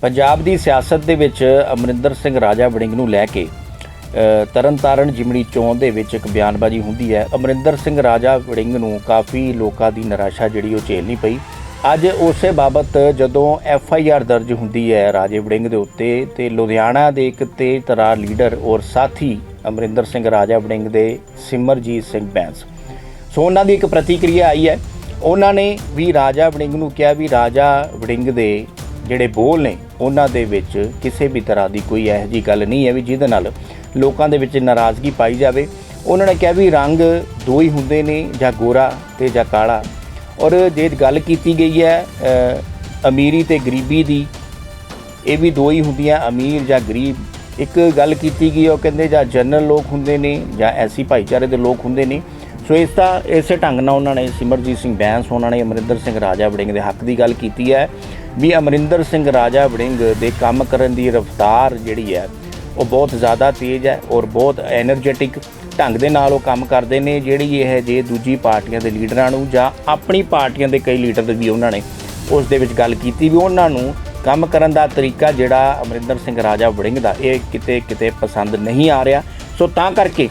ਪੰਜਾਬ ਦੀ ਸਿਆਸਤ ਦੇ ਵਿੱਚ ਅਮਰਿੰਦਰ ਸਿੰਘ ਰਾਜਾ ਵੜਿੰਗ ਨੂੰ ਲੈ ਕੇ ਤਰਨਤਾਰਨ ਜਿਮਣੀ ਚੋਣ ਦੇ ਵਿੱਚ ਇੱਕ ਬਿਆਨਬਾਜ਼ੀ ਹੁੰਦੀ ਹੈ। ਅਮਰਿੰਦਰ ਸਿੰਘ ਰਾਜਾ ਵੜਿੰਗ ਨੂੰ ਕਾਫੀ ਲੋਕਾਂ ਦੀ ਨਿਰਾਸ਼ਾ ਜਿਹੜੀ ਉਹ ਝੇਲਣੀ ਪਈ। ਅੱਜ ਉਸੇ ਬਾਬਤ ਜਦੋਂ ਐਫ ਆਈ ਆਰ ਦਰਜ ਹੁੰਦੀ ਹੈ ਰਾਜੇ ਵੜਿੰਗ ਦੇ ਉੱਤੇ, ਤੇ ਲੁਧਿਆਣਾ ਦੇ ਇੱਕ ਤੇਜ਼ ਤਰਾਰ ਲੀਡਰ ਔਰ ਸਾਥੀ ਅਮਰਿੰਦਰ ਸਿੰਘ ਰਾਜਾ ਵੜਿੰਗ ਦੇ ਸਿਮਰਜੀਤ ਸਿੰਘ ਬੈਂਸ। ਸੋ ਉਹਨਾਂ ਦੀ ਇੱਕ ਪ੍ਰਤੀਕਿਰਿਆ ਆਈ ਹੈ। ਉਹਨਾਂ ਨੇ ਵੀ ਰਾਜਾ ਵੜਿੰਗ ਨੂੰ ਕਿਹਾ ਵੀ ਰਾਜਾ ਵੜਿੰਗ ਦੇ ਜਿਹੜੇ ਬੋਲ ਨੇ, ਉਹਨਾਂ ਦੇ ਵਿੱਚ ਕਿਸੇ ਵੀ ਤਰ੍ਹਾਂ ਦੀ ਕੋਈ ਇਹੋ ਜਿਹੀ ਗੱਲ ਨਹੀਂ ਹੈ ਵੀ ਜਿਹਦੇ ਨਾਲ ਲੋਕਾਂ ਦੇ ਵਿੱਚ ਨਾਰਾਜ਼ਗੀ ਪਾਈ ਜਾਵੇ। ਉਹਨਾਂ ਨੇ ਕਿਹਾ ਵੀ ਰੰਗ ਦੋ ਹੀ ਹੁੰਦੇ ਨੇ, ਜਾਂ ਗੋਰਾ ਤੇ ਜਾਂ ਕਾਲਾ। ਔਰ ਜੇ ਗੱਲ ਕੀਤੀ ਗਈ ਹੈ ਅਮੀਰੀ ਤੇ ਗਰੀਬੀ ਦੀ, ਇਹ ਵੀ ਦੋ ਹੀ ਹੁੰਦੀਆਂ, ਅਮੀਰ ਜਾਂ ਗਰੀਬ। ਇੱਕ ਗੱਲ ਕੀਤੀ ਗਈ, ਉਹ ਕਹਿੰਦੇ ਜਾਂ ਜਨਰਲ ਲੋਕ ਹੁੰਦੇ ਨੇ, ਜਾਂ ਐਸੀ ਭਾਈਚਾਰੇ ਦੇ ਲੋਕ ਹੁੰਦੇ ਨੇ। ਸੋ ਇਸ ਦਾ ਇਸੇ ਢੰਗ ਨਾਲ ਉਹਨਾਂ ਨੇ ਸਿਮਰਜੀਤ ਸਿੰਘ ਬੈਂਸ, ਉਹਨਾਂ ਨੇ ਅਮਰਿੰਦਰ ਸਿੰਘ ਰਾਜਾ ਵੜਿੰਗ ਦੇ ਹੱਕ ਦੀ ਗੱਲ ਕੀਤੀ ਹੈ। ਵੀ ਅਮਰਿੰਦਰ ਸਿੰਘ ਰਾਜਾ ਵੜਿੰਗ ਦੇ ਕੰਮ ਕਰਨ ਦੀ ਰਫ਼ਤਾਰ ਜਿਹੜੀ ਹੈ, ਉਹ ਬਹੁਤ ਜ਼ਿਆਦਾ ਤੇਜ਼ ਹੈ ਔਰ ਬਹੁਤ એનર્ਜੈਟਿਕ ਢੰਗ ਦੇ ਨਾਲ ਉਹ ਕੰਮ ਕਰਦੇ ਨੇ, ਜਿਹੜੀ ਇਹ ਜੇ ਦੂਜੀ ਪਾਰਟੀਆਂ ਦੇ ਲੀਡਰਾਂ ਨੂੰ ਜਾਂ ਆਪਣੀ ਪਾਰਟੀਆਂ ਦੇ ਕਈ ਲੀਡਰ ਵੀ ਉਹਨਾਂ ਨੇ ਉਸ ਦੇ ਵਿੱਚ ਗੱਲ ਕੀਤੀ ਵੀ ਉਹਨਾਂ ਨੂੰ ਕੰਮ ਕਰਨ ਦਾ ਤਰੀਕਾ ਜਿਹੜਾ ਅਮਰਿੰਦਰ ਸਿੰਘ ਰਾਜਾ ਵੜਿੰਗ ਦਾ ਇਹ ਕਿਤੇ ਕਿਤੇ ਪਸੰਦ ਨਹੀਂ ਆ ਰਿਹਾ। ਸੋ ਤਾਂ ਕਰਕੇ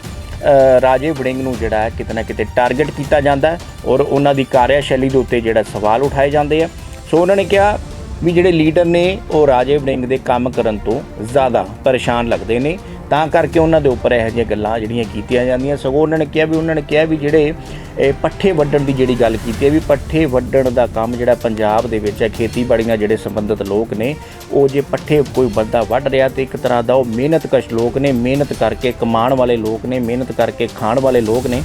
ਰਾਜੇ ਵੜਿੰਗ ਨੂੰ ਜਿਹੜਾ ਹੈ ਕਿਤੇ ਨਾ ਕਿਤੇ ਟਾਰਗੇਟ ਕੀਤਾ ਜਾਂਦਾ ਔਰ ਉਹਨਾਂ ਦੀ ਕਾਰਿਆਸ਼ੈਲੀ ਦੇ ਉੱਤੇ ਜਿਹੜਾ ਸਵਾਲ ਉਠਾਏ ਜਾਂਦੇ ਆ। ਸੋ ਉਹਨਾਂ ਨੇ ਕਿਹਾ ਵੀ ਜਿਹੜੇ ਲੀਡਰ ਨੇ ਉਹ ਰਾਜੇ ਵੜਿੰਗ ਦੇ ਕੰਮ ਕਰਨ ਤੋਂ ਜ਼ਿਆਦਾ ਪਰੇਸ਼ਾਨ ਲੱਗਦੇ ਨੇ। ਤਾਂ ਕਰਕੇ ਉਹਨਾਂ ਦੇ ਉੱਪਰ ਇਹੋ ਜਿਹੀਆਂ ਗੱਲਾਂ ਜਿਹੜੀਆਂ ਕੀਤੀਆਂ ਜਾਂਦੀਆਂ। ਸਗੋਂ ਉਹਨਾਂ ਨੇ ਕਿਹਾ ਵੀ, ਉਹਨਾਂ ਨੇ ਕਿਹਾ ਵੀ ਜਿਹੜੇ, ਇਹ ਪੱਠੇ ਵੱਢਣ ਦੀ ਜਿਹੜੀ ਗੱਲ ਕੀਤੀ ਹੈ ਵੀ ਪੱਠੇ ਵੱਢਣ ਦਾ ਕੰਮ ਜਿਹੜਾ ਪੰਜਾਬ ਦੇ ਵਿੱਚ ਹੈ ਖੇਤੀਬਾੜੀ ਨਾਲ ਜਿਹੜੇ ਸੰਬੰਧਿਤ ਲੋਕ ਨੇ, ਉਹ ਜੇ ਪੱਠੇ ਕੋਈ ਬੰਦਾ ਵੱਢ ਰਿਹਾ ਤੇ ਇੱਕ ਤਰ੍ਹਾਂ ਦਾ ਉਹ ਮਿਹਨਤਕਸ਼ ਲੋਕ ਨੇ, ਮਿਹਨਤ ਕਰਕੇ ਕਮਾਉਣ ਵਾਲੇ ਲੋਕ ਨੇ, ਮਿਹਨਤ ਕਰਕੇ ਖਾਣ ਵਾਲੇ ਲੋਕ ਨੇ।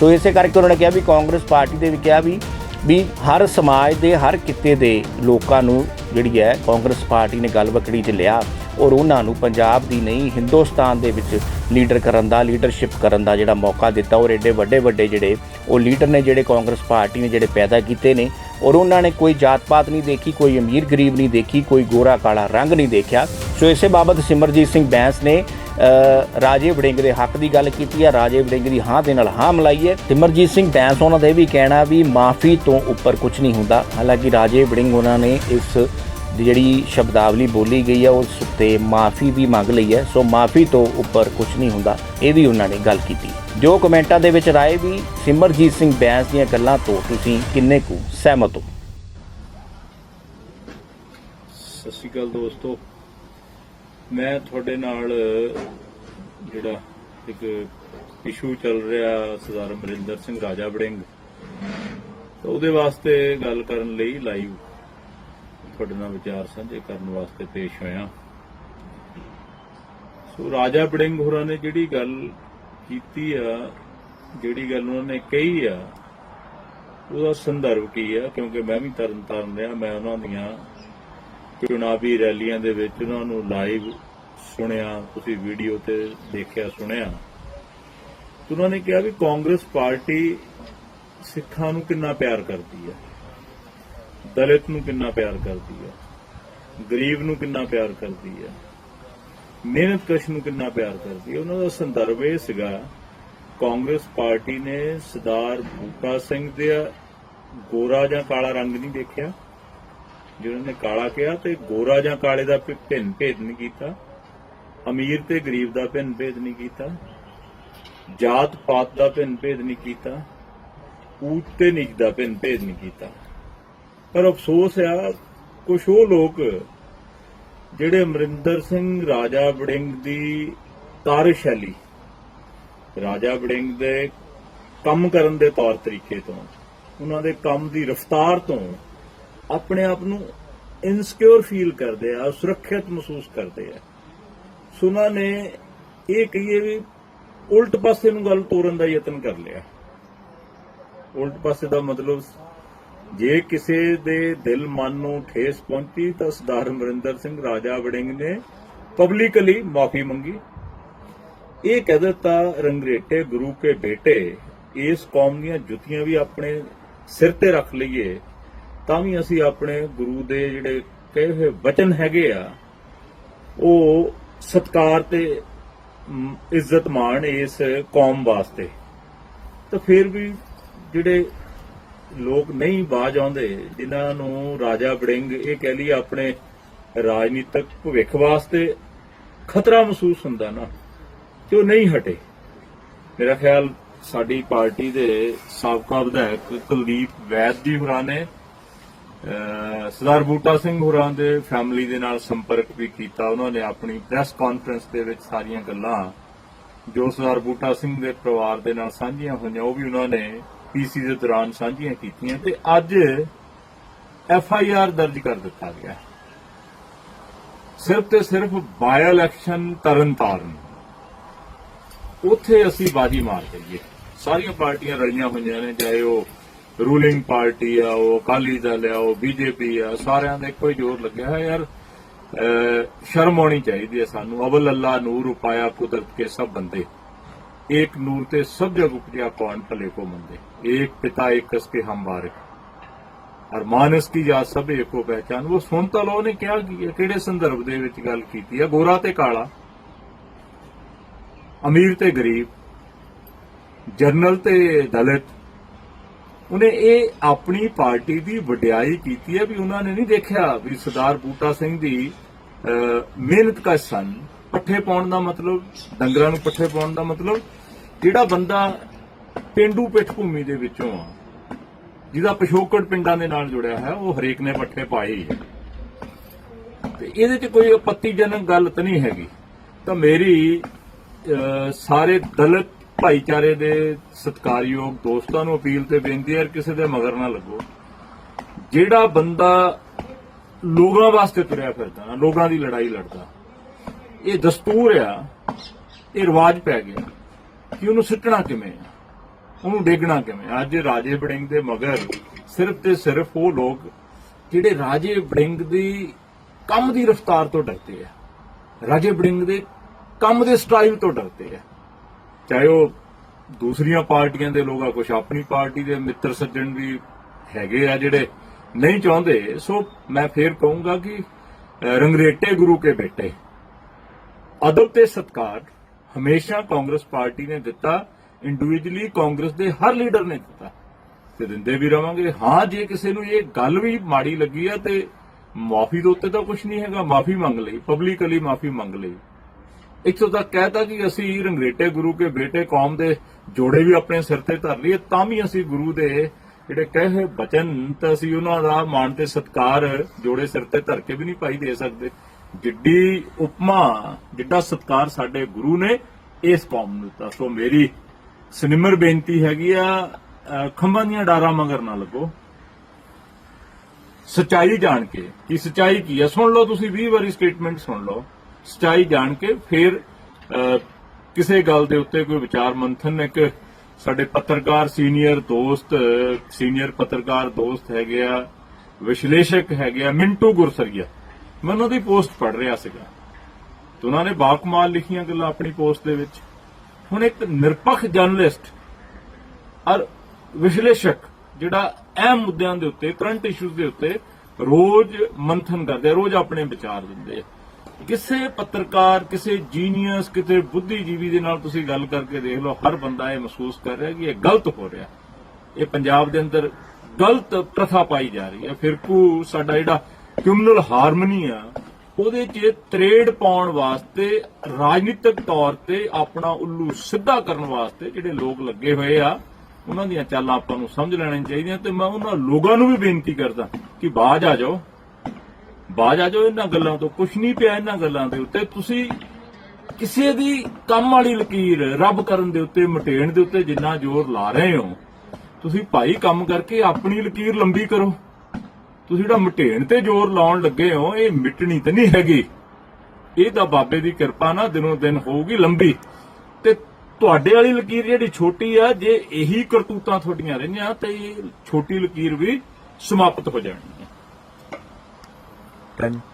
ਸੋ ਇਸੇ ਕਰਕੇ ਉਹਨਾਂ ਨੇ ਕਿਹਾ ਵੀ ਕਾਂਗਰਸ ਪਾਰਟੀ ਦੇ ਵੀ ਕਿਹਾ ਵੀ ਵੀ ਹਰ ਸਮਾਜ ਦੇ, ਹਰ ਕਿੱਤੇ ਦੇ ਲੋਕਾਂ ਨੂੰ ਜਿਹੜੀ ਹੈ, ਕਾਂਗਰਸ ਪਾਰਟੀ ਨੇ ਗੱਲ 'ਚ ਲਿਆ ਔਰ ਉਹਨਾਂ ਨੂੰ ਪੰਜਾਬ ਦੀ ਨਹੀਂ, ਹਿੰਦੁਸਤਾਨ ਦੇ ਵਿੱਚ ਲੀਡਰ ਕਰਨ ਦਾ, ਲੀਡਰਸ਼ਿਪ ਕਰਨ ਦਾ ਜਿਹੜਾ ਮੌਕਾ ਦਿੱਤਾ ਔਰ ਐਡੇ ਵੱਡੇ ਵੱਡੇ ਜਿਹੜੇ ਉਹ ਲੀਡਰ ਨੇ ਜਿਹੜੇ ਕਾਂਗਰਸ ਪਾਰਟੀ ਨੇ ਜਿਹੜੇ ਪੈਦਾ ਕੀਤੇ ਨੇ ਔਰ ਉਹਨਾਂ ਨੇ ਕੋਈ ਜਾਤ-ਪਾਤ ਨਹੀਂ ਦੇਖੀ, ਕੋਈ ਅਮੀਰ ਗਰੀਬ ਨਹੀਂ ਦੇਖੀ, ਕੋਈ ਗੋਰਾ ਕਾਲਾ ਰੰਗ ਨਹੀਂ ਦੇਖਿਆ। ਸੋ ਇਸੇ ਬਾਬਤ ਸਿਮਰਜੀਤ ਸਿੰਘ ਬੈਂਸ ਨੇ ਰਾਜੇ ਵੜਿੰਗ ਦੇ ਹੱਕ ਦੀ ਗੱਲ ਕੀਤੀ ਹੈ ਰਾਜੇ ਵੜਿੰਗ ਦੀ ਹਾਂ ਦੇ ਨਾਲ ਹਾਂ ਮਿਲਾਈ ਹੈ ਸਿਮਰਜੀਤ ਸਿੰਘ ਬੈਂਸ ਉਹਨਾਂ ਦਾ ਇਹ ਵੀ ਕਹਿਣਾ ਵੀ ਮਾਫੀ ਤੋਂ ਉੱਪਰ ਕੁਝ ਨਹੀਂ ਹੁੰਦਾ। ਹਾਲਾਂਕਿ ਰਾਜੇ ਵੜਿੰਗ ਉਹਨਾਂ ਨੇ ਇਸ ਦੀ ਜਿਹੜੀ ਸ਼ਬਦਾਵਲੀ ਬੋਲੀ ਗਈ ਹੈ ਉਸ ਉੱਤੇ ਮਾਫੀ ਵੀ ਮੰਗ ਲਈ ਹੈ ਸੋ ਮਾਫੀ ਤੋਂ ਉੱਪਰ ਕੁਝ ਨਹੀਂ ਹੁੰਦਾ। ਇਹ ਵੀ ਉਹਨਾਂ ਨੇ ਗੱਲ ਕੀਤੀ। ਜੋ ਕਮੈਂਟਾਂ ਦੇ ਵਿੱਚ ਰਾਏ ਵੀ ਸਿਮਰਜੀਤ ਸਿੰਘ ਬੈਂਸ ਦੀਆਂ ਗੱਲਾਂ ਤੋਂ ਤੁਸੀਂ ਕਿੰਨੇ ਕੁ ਸਹਿਮਤ ਹੋ? ਸਤਿ ਸ਼੍ਰੀ ਅਕਾਲ ਦੋਸਤੋ। ਮੈਂ ਤੁਹਾਡੇ ਨਾਲ, ਜਿਹੜਾ ਇੱਕ ਇਸ਼ੂ ਚੱਲ ਰਿਹਾ ਸਰਦਾਰ ਅਮਰਿੰਦਰ ਸਿੰਘ ਰਾਜਾ ਵੜਿੰਗ ਉਹਦੇ ਵਾਸਤੇ ਗੱਲ ਕਰਨ ਲਈ ਲਾਈਵ ਤੁਹਾਡੇ ਨਾਲ ਵਿਚਾਰ ਸਾਂਝੇ ਕਰਨ ਵਾਸਤੇ ਪੇਸ਼ ਹੋਇਆ। ਸੋ ਰਾਜਾ ਬੜਿੰਗ ਹੋਰਾਂ ਨੇ ਜਿਹੜੀ ਗੱਲ ਕੀਤੀ ਆ, ਜਿਹੜੀ ਗੱਲ ਉਹਨਾਂ ਨੇ ਕਹੀ ਆ, ਉਹਦਾ ਸੰਦਰਭ ਕੀ ਆ? ਕਿਉਂਕਿ ਮੈਂ ਵੀ ਤਰਨ ਤਾਰਨ ਰਿਹਾ, ਮੈਂ ਉਹਨਾਂ ਦੀਆਂ ਚੁਣਾਵੀ ਰੈਲੀਆਂ ਦੇ ਵਿੱਚ ਉਹਨਾਂ ਨੂੰ ਲਾਈਵ ਸੁਣਿਆ, ਤੁਸੀਂ ਵੀਡੀਓ ਤੇ ਦੇਖਿਆ, ਸੁਣਿਆ। ਤੇ ਉਹਨਾਂ ਨੇ ਕਿਹਾ ਵੀ ਕਾਂਗਰਸ ਪਾਰਟੀ ਸਿੱਖਾਂ ਨੂੰ ਕਿੰਨਾ ਪਿਆਰ ਕਰਦੀ ਹੈ, ਦਲਿਤ ਨੂੰ ਕਿੰਨਾ ਪਿਆਰ ਕਰਦੀ ਹੈ, ਗਰੀਬ ਨੂੰ ਕਿੰਨਾ ਪਿਆਰ ਕਰਦੀ ਹੈ ਮਿਹਨਤਕਸ਼ ਨੂੰ ਕਿੰਨਾ ਪਿਆਰ ਕਰਦੀ ਹੈ। ਉਹਨਾਂ ਦਾ ਸੰਦਰਭ ਇਹ ਸੀਗਾ, ਕਾਂਗਰਸ ਪਾਰਟੀ ਨੇ ਸਰਦਾਰ ਬੂਟਾ ਸਿੰਘ ਦੇ ਗੋਰਾ ਜਾਂ ਕਾਲਾ ਰੰਗ ਨਹੀਂ ਦੇਖਿਆ? ਜਿਹਨਾਂ ਨੇ ਕਾਲਾ ਕਿਹਾ ਤੇ ਗੋਰਾ ਜਾਂ ਕਾਲੇ ਦਾ ਭਿੰਨ ਭੇਦ ਨਹੀਂ ਕੀਤਾ। ਅਮੀਰ ਤੇ ਗਰੀਬ ਦਾ ਭਿੰਨ ਭੇਦ ਨਹੀਂ ਕੀਤਾ। ਜਾਤ ਪਾਤ ਦਾ ਭਿੰਨ ਭੇਦ ਨਹੀਂ ਕੀਤਾ। ਊਚ ਤੇ ਨੀਚ ਦਾ ਭਿੰਨ ਭੇਦ ਨਹੀਂ ਕੀਤਾ। ਪਰ ਅਫਸੋਸ ਆ ਕੁਝ ਉਹ ਲੋਕ ਜਿਹੜੇ ਅਮਰਿੰਦਰ ਸਿੰਘ ਰਾਜਾ ਵੜਿੰਗ ਦੀ ਕਾਰਜਸ਼ੈਲੀ ਰਾਜਾ ਵੜਿੰਗ ਦੇ ਕੰਮ ਕਰਨ ਦੇ ਤੌਰ ਤਰੀਕੇ ਤੋਂ, ਉਹਨਾਂ ਦੇ ਕੰਮ ਦੀ ਰਫ਼ਤਾਰ ਤੋਂ ਆਪਣੇ ਆਪ ਨੂੰ ਇਨਸਿਕਿਉਰ ਫੀਲ ਕਰਦੇ ਆ, ਸੁਰੱਖਿਅਤ ਮਹਿਸੂਸ ਕਰਦੇ ਆ। ਸੋ ਨੇ ਇਹ ਕਹੀਏ ਵੀ ਉਲਟ ਪਾਸੇ ਨੂੰ ਗੱਲ ਤੋਰਨ ਦਾ ਯਤਨ ਕਰ ਲਿਆ। ਉਲਟ ਪਾਸੇ ਦਾ ਮਤਲਬ ਜੇ ਕਿਸੇ ਦੇ ਦਿਲ ਮਨ ਨੂੰ ਠੇਸ ਪਹੁੰਚੀ ਤਾਂ ਸਰਦਾਰ ਅਮਰਿੰਦਰ ਸਿੰਘ ਰਾਜਾ ਵੜਿੰਗ ਨੇ ਪਬਲਿਕਲੀ ਮਾਫੀ ਮੰਗੀ। ਇਹ ਕਹਿ ਦਿੱਤਾ, ਰੰਗਰੇਟੇ ਗੁਰੂ ਕੇ ਬੇਟੇ, ਇਸ ਕੌਮ ਦੀਆਂ ਜੁੱਤੀਆਂ ਵੀ ਆਪਣੇ ਸਿਰ ਤੇ ਰੱਖ ਲਈਏ। ਤਾਂ ਵੀ ਅਸੀਂ ਆਪਣੇ ਗੁਰੂ ਦੇ ਜਿਹੜੇ ਕਹੇ ਹੋਏ ਵਚਨ ਹੈਗੇ ਆ, ਉਹ ਸਤਕਾਰ ਤੇ ਇੱਜ਼ਤ ਮਾਣ ਇਸ ਕੌਮ ਵਾਸਤੇ। ਤਾਂ ਫਿਰ ਵੀ ਜਿਹੜੇ ਲੋਕ ਨਹੀਂ ਬਾਜ ਆਉਂਦੇ, ਜਿਨ੍ਹਾਂ ਨੂੰ ਰਾਜਾ ਬੜਿੰਗ ਇਹ ਕਹਿ ਲਈ ਆਪਣੇ ਰਾਜਨੀਤਿਕ ਭਵਿੱਖ ਵਾਸਤੇ ਖਤਰਾ ਮਹਿਸੂਸ ਹੁੰਦਾ ਨਾ, ਤੇ ਉਹ ਨਹੀਂ ਹਟੇ। ਮੇਰਾ ਖਿਆਲ ਸਾਡੀ ਪਾਰਟੀ ਦੇ ਸਾਬਕਾ ਵਿਧਾਇਕ ਕੁਲਦੀਪ ਵੈਦ ਜੀ ਹੋਰਾਂ ਨੇ ਸਰਦਾਰ ਬੂਟਾ ਸਿੰਘ ਹੋਰਾਂ ਦੇ ਫੈਮਿਲੀ ਦੇ ਨਾਲ ਸੰਪਰਕ ਵੀ ਕੀਤਾ। ਉਹਨਾਂ ਨੇ ਆਪਣੀ ਪ੍ਰੈਸ ਕਾਨਫਰੰਸ ਦੇ ਵਿੱਚ ਸਾਰੀਆਂ ਗੱਲਾਂ ਜੋ ਸਰਦਾਰ ਬੂਟਾ ਸਿੰਘ ਦੇ ਪਰਿਵਾਰ ਦੇ ਨਾਲ ਸਾਂਝੀਆਂ ਹੋਈਆਂ, ਉਹ ਵੀ ਉਹਨਾਂ ਨੇ ਪੀਸੀ ਦੇ ਦੌਰਾਨ ਸਾਂਝੀਆਂ ਕੀਤੀਆਂ ਤੇ ਅੱਜ ਐਫ ਆਈ ਆਰ ਦਰਜ ਕਰ ਦਿੱਤਾ ਗਿਆ ਸਿਰਫ ਤੇ ਸਿਰਫ ਬਾਇ ਇਲੈਕਸ਼ਨ ਤਰਨਤਾਰਨ। ਉੱਥੇ ਅਸੀਂ ਬਾਜੀ ਮਾਰ ਦਈਏ ਸਾਰੀਆਂ ਪਾਰਟੀਆਂ ਰਲੀਆਂ ਹੋਈਆਂ ਨੇ, ਚਾਹੇ ਉਹ ਰੂਲਿੰਗ ਪਾਰਟੀ ਆ, ਉਹ ਅਕਾਲੀ ਦਲ ਆ, ਉਹ ਬੀਜੇਪੀ ਆ, ਸਾਰਿਆਂ ਦਾ ਇੱਕੋ ਹੀ ਜ਼ੋਰ ਲੱਗਿਆ ਹੈ ਯਾਰ। ਸ਼ਰਮ ਆਉਣੀ ਚਾਹੀਦੀ ਹੈ ਸਾਨੂੰ। ਅਵਲ ਅੱਲਾ ਨੂਰ ਉਪਾਇਆ ਕੁਦਰਤ ਕੇ ਸਭ ਬੰਦੇ। ਇੱਕ ਨੂਰ ਤੇ ਸਭ ਜਗ ਉਪਜਿਆ ਕੌਣ ਭਲੇ ਕੋ ਮੰਦੇ। ਇੱਕ ਪਿਤਾ ਇੱਕ ਇਸ ਕੇ ਹਮਵਾਰਕ ਔਰ ਮਾਨਸ ਕੀ ਜਾਤ ਸਭ ਏਕੋ ਪਹਿਚਾਨ। ਉਹ ਸੁਣ ਤਾਂ ਲੋ ਨੇ ਕਿਹਾ ਕੀ ਹੈ, ਕਿਹੜੇ ਸੰਦਰਭ ਦੇ ਵਿੱਚ ਗੱਲ ਕੀਤੀ ਹੈ। ਗੋਰਾ ਤੇ ਕਾਲਾ, ਅਮੀਰ ਤੇ ਗਰੀਬ, ਜਰਨਲ ਤੇ ਦਲਿਤ ਉਹਨੇ ਇਹ ਆਪਣੀ ਪਾਰਟੀ ਦੀ ਵਡਿਆਈ ਕੀਤੀ ਹੈ ਵੀ ਉਹਨਾਂ ਨੇ ਨਹੀਂ ਦੇਖਿਆ ਵੀ ਸਰਦਾਰ ਬੂਟਾ ਸਿੰਘ ਦੀ ਮਿਹਨਤ ਕਾ ਸਨ। ਪੱਠੇ ਪਾਉਣ ਦਾ ਮਤਲਬ, ਡੰਗਰਾਂ ਨੂੰ ਪੱਠੇ ਪਾਉਣ ਦਾ ਮਤਲਬ, ਜਿਹੜਾ ਬੰਦਾ ਪਿੰਡੂ ਪਿੱਠ ਭੂਮੀ ਦੇ ਵਿੱਚੋਂ ਆ, ਜਿਹਦਾ ਪਿਛੋਕੜ ਪਿੰਡਾਂ ਦੇ ਨਾਲ ਜੁੜਿਆ ਹੈ ਉਹ ਹਰੇਕ ਨੇ ਪੱਠੇ ਪਾਏ ਹੀ ਤੇ ਇਹਦੇ 'ਚ ਕੋਈ ਆਪੱਤੀਜਨਕ ਗੱਲ ਤਾਂ ਨਹੀਂ ਹੈਗੀ। ਤਾਂ ਮੇਰੀ ਸਾਰੇ ਦਲਿਤ ਭਾਈਚਾਰੇ ਦੇ ਸਤਿਕਾਰਯੋਗ ਦੋਸਤਾਂ ਨੂੰ ਅਪੀਲ ਤੇ ਬੇਨਤੀ ਹੈ ਕਿਸੇ ਦੇ ਮਗਰ ਨਾ ਲੱਗੋ। ਜਿਹੜਾ ਬੰਦਾ ਲੋਕਾਂ ਵਾਸਤੇ ਤੁਰਿਆ ਫਿਰਦਾ ਨਾ, ਲੋਕਾਂ ਦੀ ਲੜਾਈ ਲੜਦਾ, ਇਹ ਦਸਤੂਰ ਆ, ਇਹ ਰਿਵਾਜ ਪੈ ਗਿਆ ਕਿ ਉਹਨੂੰ ਸਿੱਟਣਾ ਕਿਵੇਂ ਆ, ਉਹਨੂੰ ਡੇਗਣਾ ਕਿਵੇਂ ਅੱਜ ਰਾਜੇ ਬੜਿੰਗ ਦੇ ਮਗਰ ਸਿਰਫ ਤੇ ਸਿਰਫ ਉਹ ਲੋਕ ਜਿਹੜੇ ਰਾਜੇ ਬੜਿੰਗ ਦੀ ਕੰਮ ਦੀ ਰਫ਼ਤਾਰ ਤੋਂ ਡਰਦੇ ਆ, ਰਾਜੇ ਬੜਿੰਗ ਦੇ ਕੰਮ ਦੇ ਸਟਾਈਲ ਤੋਂ ਡਰਦੇ ਆ। ਚਾਹੇ ਉਹ ਦੂਸਰੀਆਂ ਪਾਰਟੀਆਂ ਦੇ ਲੋਕ ਆ ਕੁਝ ਆਪਣੀ ਪਾਰਟੀ ਦੇ ਮਿੱਤਰ ਸੱਜਣ ਵੀ ਹੈਗੇ ਆ ਜਿਹੜੇ ਨਹੀਂ ਚਾਹੁੰਦੇ, ਸੋ ਮੈਂ ਫੇਰ ਕਹੂੰਗਾ ਕਿ ਰੰਗਰੇਟੇ ਗੁਰੂ ਕੇ ਬੇਟੇ। ਅਦਬ ਤੇ ਸਤਕਾਰ ਹਮੇਸ਼ਾ ਕਾਂਗਰਸ ਪਾਰਟੀ ਨੇ ਦਿੱਤਾ ਇੰਡੀਵਿਜੂਅਲੀ ਕਾਂਗਰਸ ਦੇ ਹਰ ਲੀਡਰ ਨੇ ਦਿੱਤਾ। ਤੇ ਦਿੰਦੇ ਵੀ ਰਵਾਂਗੇ। ਹਾਂ, ਜੇ ਕਿਸੇ ਨੂੰ ਇਹ ਗੱਲ ਵੀ ਮਾੜੀ ਲੱਗੀ ਆ ਤੇ ਮਾਫੀ ਦੇ ਉੱਤੇ ਤਾਂ ਕੁਝ ਨਹੀਂ ਹੈਗਾ, ਮਾਫੀ ਮੰਗ ਲਈ ਪਬਲਿਕਲੀ ਮਾਫੀ ਮੰਗ ਲਈ। ਇੱਥੋਂ ਤੱਕ ਕਹਿਤਾ ਕਿ ਅਸੀਂ ਰੰਗਰੇਟੇ ਗੁਰੂ ਕੇ ਬੇਟੇ ਕੌਮ ਦੇ ਜੋੜੇ ਵੀ ਆਪਣੇ ਸਿਰ ਤੇ ਧਰ ਲਈਏ, ਤਾਂ ਵੀ ਅਸੀਂ ਗੁਰੂ ਦੇ ਜਿਹੜੇ ਕਹੇ ਬਚਨ, ਤਾਂ ਅਸੀਂ ਉਹਨਾਂ ਦਾ ਮਾਣ ਤੇ ਸਤਕਾਰ ਜੋੜੇ ਸਿਰ ਤੇ ਧਰ ਕੇ ਵੀ ਨਹੀਂ ਪਾਈ ਦੇ ਸਕਦੇ। ਜਿੱਡੀ ਉਪਮਾ, ਜਿੱਡਾ ਸਤਕਾਰ ਸਾਡੇ ਗੁਰੂ ਨੇ, ਇਸ ਕੌਮ ਨੂੰ ਦਿੱਤਾ। ਸੋ ਮੇਰੀ ਸਨਿਮਰ ਬੇਨਤੀ ਹੈਗੀ ਆ ਖੰਭਾਂ ਦੀਆਂ ਡਾਰਾਂ ਮਗਰ ਨਾ ਲੱਗੋ। ਸਚਾਈ ਜਾਣ ਕੇ ਕਿ ਸਚਾਈ ਕੀ ਹੈ ਸੁਣ ਲਓ ਤੁਸੀਂ 20 ਵਾਰੀ ਸਟੇਟਮੈਂਟ ਸੁਣ ਲਓ। ਸਚਾਈ ਜਾਣ ਕੇ ਫਿਰ ਕਿਸੇ ਗੱਲ ਦੇ ਉੱਤੇ ਕੋਈ ਵਿਚਾਰ ਮੰਥਨ ਇੱਕ ਸਾਡੇ ਪੱਤਰਕਾਰ ਸੀਨੀਅਰ ਦੋਸਤ, ਸੀਨੀਅਰ ਪੱਤਰਕਾਰ ਦੋਸਤ ਹੈਗੇ ਆ, ਵਿਸ਼ਲੇਸ਼ਕ ਹੈਗੇ ਆ, ਮਿੰਟੂ ਗੁਰਸਰੀਆ। ਮੈਂ ਉਹਨਾਂ ਦੀ ਪੋਸਟ ਪੜ੍ਹ ਰਿਹਾ ਸੀਗਾ। ਤੇ ਉਹਨਾਂ ਨੇ ਬਾਕਮਾਲ ਲਿਖੀਆਂ ਗੱਲਾਂ ਆਪਣੀ ਪੋਸਟ ਦੇ ਵਿੱਚ। ਹੁਣ ਇੱਕ ਨਿਰਪੱਖ ਜਰਨਲਿਸਟ ਔਰ ਵਿਸ਼ਲੇਸ਼ਕ ਜਿਹੜਾ ਅਹਿਮ ਮੁੱਦਿਆਂ ਦੇ ਉੱਤੇ, ਕਰੰਟ ਇਸ਼ੂਜ਼ ਦੇ ਉੱਤੇ ਰੋਜ਼ ਮੰਥਨ ਕਰਦੇ ਰੋਜ਼ ਆਪਣੇ ਵਿਚਾਰ ਦਿੰਦੇ ਆ। ਕਿਸੇ ਪੱਤਰਕਾਰ, ਕਿਸੇ ਜੀਨੀਅਸ ਕਿਸੇ ਬੁੱਧੀਜੀਵੀ ਦੇ ਨਾਲ ਤੁਸੀਂ ਗੱਲ ਕਰਕੇ ਦੇਖ ਲਓ, ਹਰ ਬੰਦਾ ਇਹ ਮਹਿਸੂਸ ਕਰ ਰਿਹਾ ਕਿ ਇਹ ਗਲਤ ਹੋ ਰਿਹਾ। ਇਹ ਪੰਜਾਬ ਦੇ ਅੰਦਰ ਗਲਤ ਪ੍ਰਥਾ ਪਾਈ ਜਾ ਰਹੀ ਹੈ। ਫਿਰਕੂ ਸਾਡਾ ਜਿਹੜਾ ਕਮਿਊਨਲ ਹਾਰਮਨੀ ਆ, ਉਹਦੇ 'ਚ ਤਰੇੜ ਪਾਉਣ ਵਾਸਤੇ, ਰਾਜਨੀਤਿਕ ਤੌਰ ਤੇ ਆਪਣਾ ਉੱਲੂ ਸਿੱਧਾ ਕਰਨ ਵਾਸਤੇ ਜਿਹੜੇ ਲੋਕ ਲੱਗੇ ਹੋਏ ਆ, ਉਹਨਾਂ ਦੀਆਂ ਚਾਲਾਂ ਆਪਾਂ ਨੂੰ ਸਮਝ ਲੈਣੀਆਂ ਚਾਹੀਦੀਆਂ ਤੇ ਮੈਂ ਉਹਨਾਂ ਲੋਕਾਂ ਨੂੰ ਵੀ ਬੇਨਤੀ ਕਰਦਾ ਕਿ ਬਾਜ ਆ ਜਾਓ। ਬਾਜ ਆ ਜਾਓ ਇਹਨਾਂ ਗੱਲਾਂ ਤੋਂ, ਕੁਛ ਨਹੀਂ ਪਿਆ ਇਹਨਾਂ ਗੱਲਾਂ ਦੇ ਉੱਤੇ। ਤੁਸੀਂ ਕਿਸੇ ਦੀ ਕੰਮ ਵਾਲੀ ਲਕੀਰ ਰੱਬ ਕਰਨ ਦੇ ਉੱਤੇ, ਮਟੇਣ ਦੇ ਉੱਤੇ ਜਿੰਨਾ ਜ਼ੋਰ ਲਾ ਰਹੇ ਹੋ, ਤੁਸੀਂ ਭਾਈ ਕੰਮ ਕਰਕੇ ਆਪਣੀ ਲਕੀਰ ਲੰਬੀ ਕਰੋ। ਤੁਸੀਂ ਜਿਹੜਾ ਮਟੇਣ ਤੇ ਜ਼ੋਰ ਲਾਉਣ ਲੱਗੇ ਹੋ, ਇਹ ਮਿਟਣੀ ਤੇ ਨਹੀਂ ਹੈਗੀ। ਇਹ ਤਾਂ ਬਾਬੇ ਦੀ ਕਿਰਪਾ ਨਾਲ ਦਿਨੋਂ ਦਿਨ ਹੋਊਗੀ ਲੰਬੀ। ਤੇ ਤੁਹਾਡੇ ਵਾਲੀ ਲਕੀਰ ਜਿਹੜੀ ਛੋਟੀ ਆ, ਜੇ ਇਹੀ ਕਰਤੂਤਾਂ ਤੁਹਾਡੀਆਂ ਰਹਿੰਦੀਆਂ, ਤੇ ਇਹ ਛੋਟੀ ਲਕੀਰ ਵੀ ਸਮਾਪਤ ਹੋ ਜਾਣੀ Done.